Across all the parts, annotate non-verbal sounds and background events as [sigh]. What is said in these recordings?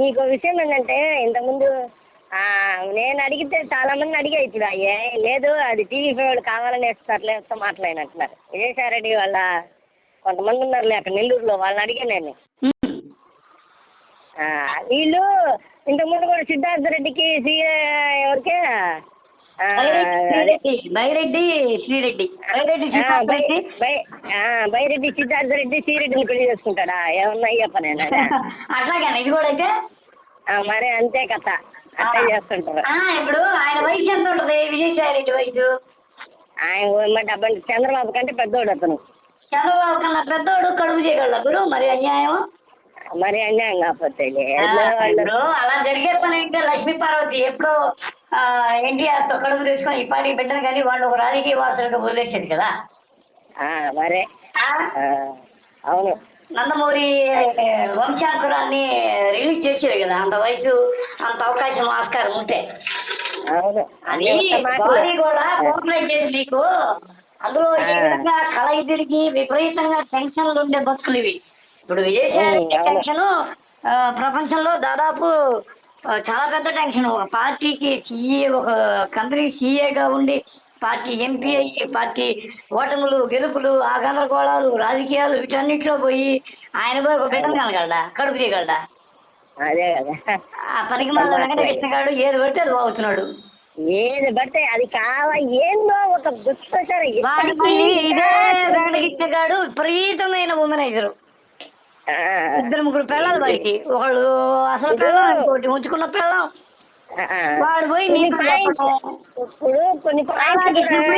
నీకు విషయం ఏంటంటే ఇంతకుముందు నేను అడిగితే చాలా మంది అడిగా ఇప్పుడు అయ్యే లేదు అది టీవీ వాళ్ళు కావాలని వేస్తారులే వస్తే మాట్లాడినట్టున్నారు. విజయసాయి రెడ్డి వాళ్ళ కొంతమంది ఉన్నారులే అక్కడ నెల్లూరులో వాళ్ళని అడిగా నేను. వీళ్ళు ఇంతకుముందు కూడా సిద్ధార్థ రెడ్డికి సీఏ ఎవరికే బైరెడ్డి శ్రీరెడ్డి. సిద్ధార్థ రెడ్డి శ్రీరెడ్డిని పెళ్ళి చేసుకుంటాడా? ఏమన్నా అయ్యప్ప నేను? అట్లాగే ఇది కూడా అయితే? మరి అంతే కథ. అట్టే చేస్తుంటారు. ఇప్పుడు ఆయన వయసు ఎంత ఉంటుంది? విజయసాయి రెడ్డి వయసు? ఆయన మరి డెబ్బై చంద్రబాబు కంటే పెద్దోడు అతను. చంద్రబాబు కన్నా పెద్దోడు కడుపు చేయగలడు గురు? మరి అన్యాయం మరి అన్యాయం కాకపోతే. అలా జరిగే పని ఏంటంటే లక్ష్మీ పార్వతి ఎప్పుడో ఎన్టీఆర్తో కడుపు తీసుకొని ఇప్పటి బిడ్డను కానీ వాళ్ళు ఒక రాజకీయ వాసులుగా వదిలేసేది కదా. మరే. అవును. నందమూరి ఏ, వంశాంకురాన్ని రిలీజ్ చేసేది కదా. అంత వయసు అంత అవకాశం ఆస్కారం ఉంటే. అవును. అది. బాడీ కూడా కోఆపరేట్ చేసి నీకు అందులో ఏ. విధంగా విపరీతంగా టెన్షన్లు ఉండే బతుకులు ఇవి. ఇప్పుడు విజయసాయి అవును. టెన్షన్ ప్రపంచంలో దాదాపు చాలా పెద్ద టెన్షన్. ఒక పార్టీకి సీఏ ఒక కంపెనీ సీఏగా ఉండి పార్టీ ఎంపీ అయ్యి పార్టీ ఓటములు గెలుపులు ఆ గందరగోళాలు రాజకీయాలు వీటన్నిటిలో పోయి ఆయన పోయి ఒక బిడ్డను కనగలడా? కడుపు తీయగలడా? అదే కదా. ఆ పనికి మళ్ళీ వెంకటకృష్ణ గారు ఏది పడితే అది బాగుతున్నాడు ఏది బట్టే అది కావా ఏందో ఒక దుష్టచారం వాడికి ఇదే వెంకటకృష్ణ గారు విపరీతమైన ఉమెనైజరు ఇద్దరు ముగ్గురు పిల్లలు వాడికి. ఒకళ్ళు అసలు పిల్లం ఇంకోటి ఉంచుకున్న పిల్లం. వాడు పోయి నీకు. ఇప్పుడు కొన్ని రాధాకృష్ణ.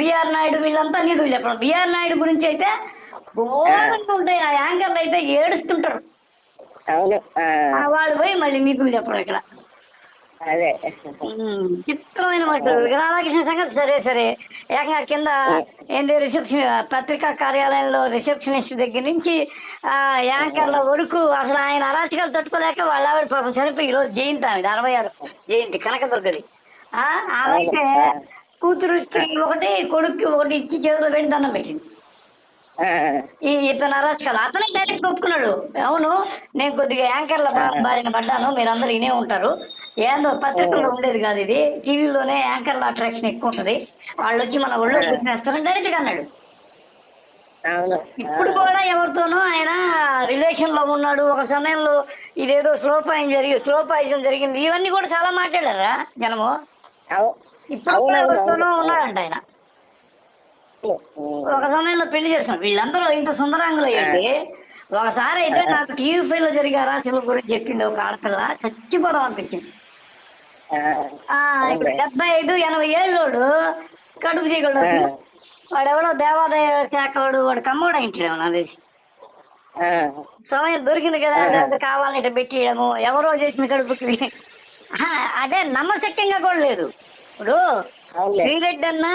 బిఆర్ నాయుడు వీళ్ళంతా నీతులు చెప్పడం. బిఆర్ నాయుడు గురించి అయితే ఘోరంగా ఉంటాయి. ఆ యాంకర్లు అయితే ఏడుస్తుంటారు. వాడు పోయి మళ్ళీ నీతులు చెప్పడం ఇక్కడ. అదే. చిత్రమైన రాధాకృష్ణ సంగతి సరే సరే. ఏకంగా కింద ఏంటి రిసెప్షన్ పత్రికా కార్యాలయంలో రిసెప్షనిస్ట్ దగ్గర నుంచి ఆ యాంకర్ల వరకు అసలు ఆయన అరాచకాలు తట్టుకోలేక వాళ్ళ ఆవిడ పాపం చనిపోయి ఈరోజు జయంతి ఆమెది అరవై ఆరు జయంతి కనకదుర్గది. ఆ, ఆమె అయితే కూతురు ఒకటి కొడుక్కి ఒకటి ఇచ్చి చేతిలో పెట్టి దండం పెట్టింది. ఈ ఇతను అరాచకాలు అతనే డైరెక్ట్ ఒప్పుకున్నాడు. అవును నేను కొద్దిగా యాంకర్ల బారిన పడ్డాను. మీరందరూ ఇనే ఉంటారు. ఏందో పత్రికల్లో ఉండేది కాదు ఇది. టీవీలోనే యాంకర్ల అట్రాక్షన్ ఎక్కువ ఉంటుంది. వాళ్ళు వచ్చి మన ఒళ్ళో కూర్చునేస్తారని డైరెక్ట్గా అన్నాడు. ఇప్పుడు కూడా ఎవరితోనూ ఆయన రిలేషన్లో ఉన్నాడు. ఒక సమయంలో ఇదేదో స్లో జరిగి స్లో జరిగింది. ఇవన్నీ కూడా చాలా మాట్లాడారా జనము? ఇప్పుడు కూడా ఎవరితోనూ. ఉన్నాడంట ఆయన. ఒక సమయంలో పెళ్ళి చేస్తున్నాం వీళ్ళందరూ ఇంత సుందరాంగులు అయ్యండి ఒకసారి అయితే నాకు టీవీ ఫైవ్లో జరిగే అరాచకుల గురించి చెప్పింది ఒక ఆడపిల్ల చచ్చిపోదాం అనిపించింది. ఇప్పుడు డెబ్బై ఐదు ఎనభై ఏళ్ళోడు కడుపు ఆ. వాడెవడో దేవాదాయ శాఖ వాడు వాడు కమ్మోడు అయింటాడు నాకు తెలిసి సమయం దొరికింది కదా ఇట్లా పెట్టియడము ఎవరో చేసిన కడుపుకి. అదే నమ్మశక్యంగా కూడా లేదు. ఇప్పుడు. శ్రీరెడ్డి అన్న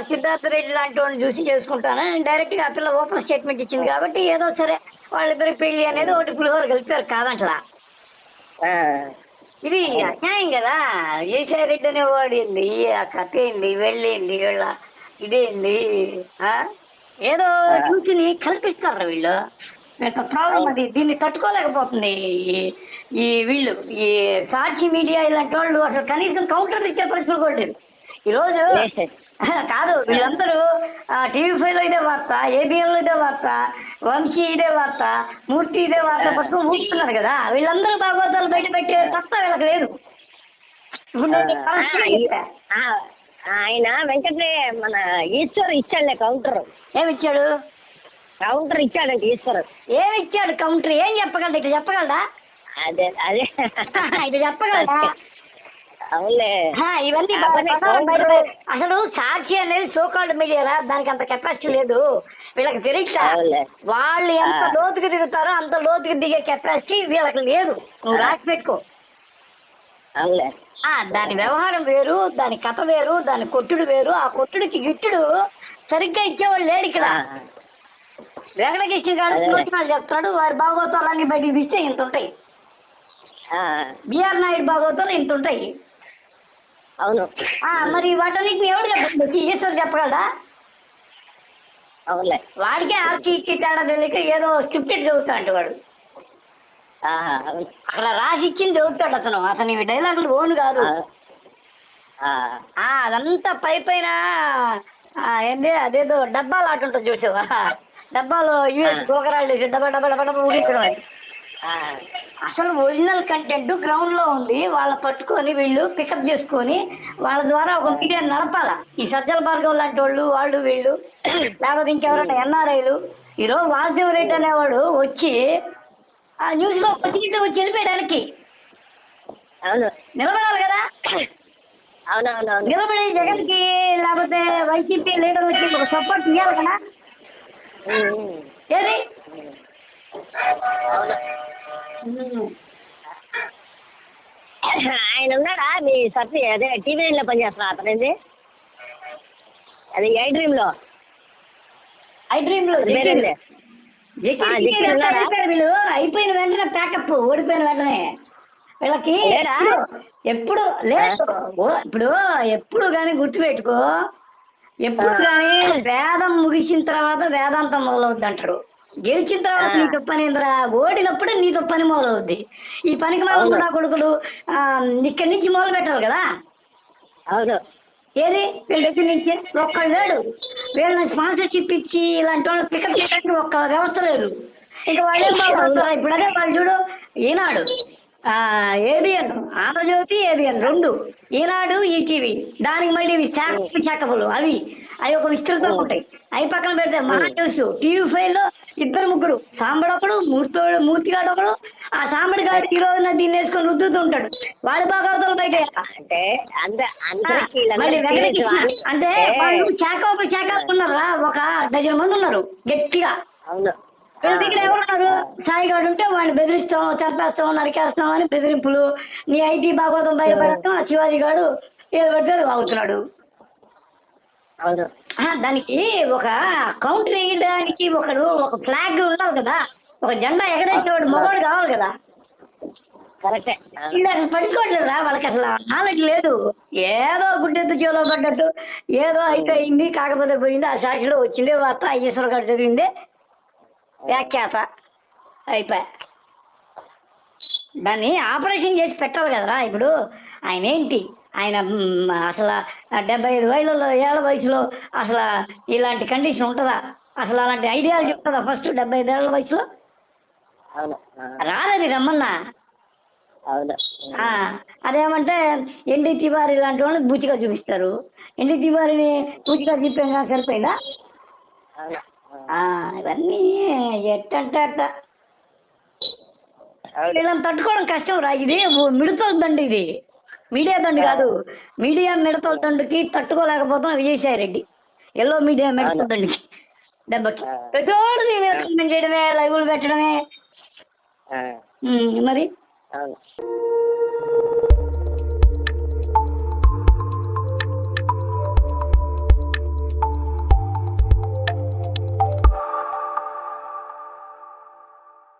సిద్ధార్థ రెడ్డి లాంటి వాడిని చూసి చేసుకుంటాను. డైరెక్ట్గా ఆ పిల్ల ఓపెన్ స్టేట్మెంట్ ఇచ్చింది కాబట్టి ఏదో సరే వాళ్ళిద్దరి పెళ్ళి అనేది ఒకటి పులిహోర కలిపారు కాదంటలా ఇది అన్యాయం కదా. ఏసాయి రెడ్డి అనేవాడు ఏంది? ఆ కథ ఏంది? వెళ్ళేంది వీళ్ళ ఇదేంది ఆ? ఏదో చూసి కల్పిస్తారు వీళ్ళు? ప్రాబ్లం అది. దీన్ని తట్టుకోలేకపోతుంది ఈ- వీళ్ళు. ఈ సాక్షి మీడియా ఇలాంటి వాళ్ళు అసలు కనీసం కౌంటర్ ఇచ్చే పరిస్థితి కూడా లేదు. ఈరోజు కాదు వీళ్ళందరూ టీవీ ఫైవ్లో ఇదే వార్త ఏబిఎన్లో ఇదే వార్త వంశీ ఇదే వార్త మూర్తి ఇదే వార్త పట్టుకుని ఊపుతున్నారు కదా వీళ్ళందరూ భాగవతాలు బయట పెట్టే సత్తా వీళ్ళకి లేదు. ఆయన వెంకటే మన ఈశ్వర్ ఇచ్చాడులే కౌంటర్. ఏమి ఇచ్చాడు కౌంటర్ ఇచ్చాడంటే ఈశ్వర్. ఏమి ఇచ్చాడు కౌంటర్? ఏం చెప్పగలడా? ఇట్లా చెప్పగలడా? అదే అదే. [laughs] ఇట్లా చెప్పగలడా? ఇవన్నీ అసలు సాక్షి అనేది సోకాల్డ్ మీడియారా దానికి అంత కెపాసిటీ లేదు. వీళ్ళకి అవునులే. వాళ్ళు ఎంత. లోతుకి దిగుతారో అంత లోతుకి దిగే కెపాసిటీ వీళ్ళకి లేదు. నువ్వు రాసి పెట్టుకో. దాని వ్యవహారం వేరు దాని కథ వేరు దాని కొట్టుడు వేరు. ఆ కొట్టుడికి గిట్టుడు సరిగ్గా ఇచ్చేవాళ్ళు లేడు ఇక్కడ. వెంకటకృష్ణ గారు. నోటినాలు చెప్తాడు వాడి భాగవతాలన్నీ బయటికి తీస్తే ఇంత ఉంటాయి బిఆర్ నాయుడు భాగవతాలు ఇంత ఉంటాయి అవును. ఆ, మరి వాటన్నిటిని ఎవడు చెప్పండి ఈశ్వర్ చెప్పగలడా? అవునులే. వాడికే ఆకి ఇచ్చి తేడా తెలియక ఏదో స్క్రిప్టెడ్ చదువుతా అంటే వాడు ఆ. అక్కడ రాసి ఇచ్చింది చదువుతాడు అతను. అతను డైలాగులు ఓన్ కాదు. ఆ. ఆ, ఆ, అదంతా పై పైన ఆ, ఏంది అదేదో డబ్బాలు ఆట ఉంటుంది చూసావా? డబ్బాలో యూఎస్ గోకరాళ్ళు డబ్బా డబ్బా డబ్బా డబ్బా ఊడించడం. ఆ, అసలు ఒరిజినల్ కంటెంట్ గ్రౌండ్లో ఉంది వాళ్ళ పట్టుకొని వీళ్ళు పికప్ చేసుకొని వాళ్ళ ద్వారా ఒక మీడియా నడపాల. ఈ సజ్జల భార్గవ్ లాంటి వాళ్ళు వాళ్ళు వీళ్ళు లేకపోతే ఇంకెవరైనా ఎన్ఆర్ఐలు ఈరోజు వాసుదేవ్ రెడ్డి అనేవాడు వచ్చి ఆ న్యూస్లో వచ్చి వెళ్ళిపోయడానికి. అవును. నిలబడాలి కదా? అవునవునవును. నిలబడి జగన్కి లేకపోతే వైసీపీ లీడర్ వచ్చి ఒక సపోర్ట్ ఇవ్వాలి కదా? ఏది? అవును. ఆయన ఉన్నాడా? మీ సత్తి అదే టీవీ నైన్లో పనిచేస్తున్నా అతనిది అది డ్రీమ్లో? ఐ డ్రీమ్లో అంతా ఉన్నాడా? అయిపోయారు వీళ్ళు? అయిపోయిన వెంటనే ప్యాకప్ ఓడిపోయిన వెంటనే. వీళ్ళకి? ఎప్పుడు లేదు ఇప్పుడు ఎప్పుడు కానీ గుర్తుపెట్టుకో. ఎప్పుడు ఆ. కానీ వేదం ముగిసిన తర్వాత వేదాంతం మొదలవుద్ది అంటారు గెలిచిన తర్వాత. నీ పని ఏందిరా ఓడినప్పుడే నీతో పని మొదలవుద్ది. ఈ పనికి. కూడా కొడుకులు ఇక్కడి నుంచి మొదలు పెట్టాలి కదా? అవును. ఏది? వీళ్ళ దగ్గర నుంచి ఒక్కడు లేడు. వీళ్ళని స్పాన్సర్షిప్ ఇచ్చి ఇలాంటి వాళ్ళు పికప్ చేయడానికి ఒక్క వ్యవస్థ లేదు. ఇంకా వాళ్ళు ఏం బాగుపడతారా ఇప్పుడు అదే వాళ్ళు చూడు ఈనాడు ఏబిఎన్ ఆంధ్రజ్యోతి ఏబిఎన్ రెండు ఈనాడు ఈటీవీ దానికి మళ్ళీ ఇవి శాఖ అవి. అవి ఒక విస్తృతం ఉంటాయి. అవి పక్కన పెడితే మహా న్యూస్. టీవీ ఫైవ్లో ఇద్దరు ముగ్గురు. సాంబడొకడు మూర్తోడు మూర్తిగాడు ఒకడు ఆ సాంబడి గాడు ఈ రోజున దీన్ని వేసుకొని రుద్దుతూ ఉంటాడు వాడి బాగా పైకి అంటే అంటే వాళ్ళు శాఖ ఒక శాఖ ఉన్నారా ఒక డజన్ మంది ఉన్నారు. గట్టిగా. అవును. దగ్గర ఎవరున్నారు? సాయిగాడు ఉంటే వాడిని బెదిరిస్తాం చంపేస్తాం నరికేస్తాం అని బెదిరింపులు. నీ ఐటీ భాగవతం బయటపడతాం శివాజీ గాడు ఏదో పడితే వాగుతున్నాడు. అవును. దానికి ఒక కౌంటర్ వేయడానికి ఒకడు ఒక ఫ్లాగ్ ఉండాలి కదా. ఒక జెండా ఎగరేసేవాడు మగవాడు కావాలి కదా. కరెక్టే. వీళ్ళు అసలు పడుకోవట్లేదురా వాళ్ళకి అసలు నాలెడ్జ్ లేదు. ఏదో గుడ్డెత్తు చెవులో పడ్డట్టు ఏదో అయితే అయింది కాకపోతే పోయింది ఆ సాక్షిలో వచ్చింది వార్త ఈశ్వర్ గారు చదివింది వ్యాఖ్యాత అయిపోయా. దాన్ని ఆపరేషన్ చేసి పెట్టాలి కదరా ఇప్పుడు. ఆయన ఏంటి? ఆయన అసలు డెబ్బై ఐదు వయసులో ఏళ్ళ వయసులో అసలు ఇలాంటి కండిషన్ ఉంటుందా? అసలు అలాంటి ఐడియాలజీ ఉంటుందా ఫస్ట్ డెబ్బై ఐదు ఏళ్ళ వయసులో? రాదని రమ్మన్నా. అదేమంటే ఎన్డీ తివారి లాంటి వాళ్ళని బూచిగా చూపిస్తారు. ఎన్డీ తివారిని బూచిగా చూపాగా సరిపోయిందా? ఇవన్నీ ఎట్టంటే అట్ట వీళ్ళని తట్టుకోవడం కష్టం రా ఇది ఓ మిడతల దండు ఇది. మీడియా దండు కాదు. మీడియా మిడతల దండుకి తట్టుకోలేకపోతున్నాం విజయసాయి రెడ్డి. ఎల్లో మీడియా మిడతల దండుకి. దెబ్బకి. ప్రతివాడు దీని మీద కామెంట్ చేయడమే లైవ్లు పెట్టడమే. మరి?